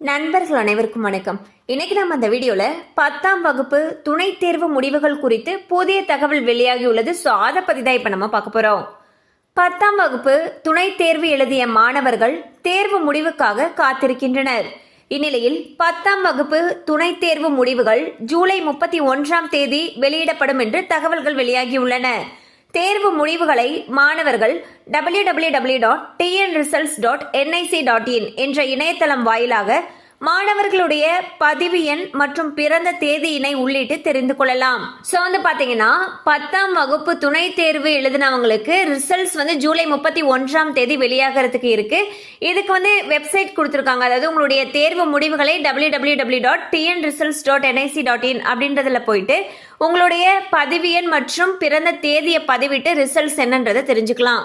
நண்பர்கள் அனைவருக்கும் வணக்கம். இன்னைக்கு நம்ம அந்த வீடியோல பத்தாம் வகுப்பு துணைத் தேர்வு முடிவுகள் குறித்து புதிய தகவல் வெளியாகியுள்ளது. ஸோ அதை பத்தி தான் இப்போ நம்ம பார்க்க போறோம். பத்தாம் வகுப்பு துணை தேர்வு எழுதிய மாணவர்கள் தேர்வு முடிவுக்காக காத்திருக்கின்றனர். இந்நிலையில் பத்தாம் வகுப்பு துணை தேர்வு முடிவுகள் ஜூலை முப்பத்தி ஒன்றாம் தேதி வெளியிடப்படும் என்று தகவல்கள் வெளியாகியுள்ளன. தேர்வு முடிவுகளை மாணவர்கள் W W W dot TN results dot NIC dot in என்ற இணையதளம் வாயிலாக மாணவர்களுடைய பதிவு எண் மற்றும் பிறந்த தேதியினை உள்ளிட்டு தெரிந்து கொள்ளலாம். ஸோ வந்து பார்த்தீங்கன்னா பத்தாம் வகுப்பு துணை தேர்வு எழுதினவங்களுக்கு ரிசல்ட்ஸ் வந்து ஜூலை முப்பத்தி ஒன்றாம் தேதி வெளியாகிறதுக்கு இருக்கு. இதுக்கு வந்து வெப்சைட் கொடுத்துருக்காங்க. அதாவது உங்களுடைய தேர்வு முடிவுகளை W W W dot TN results dot NIC dot in அப்படின்றதுல போயிட்டு உங்களுடைய பதிவு எண் மற்றும் பிறந்த தேதியை பதிவிட்டு ரிசல்ட்ஸ் என்னன்றதை தெரிஞ்சுக்கலாம்.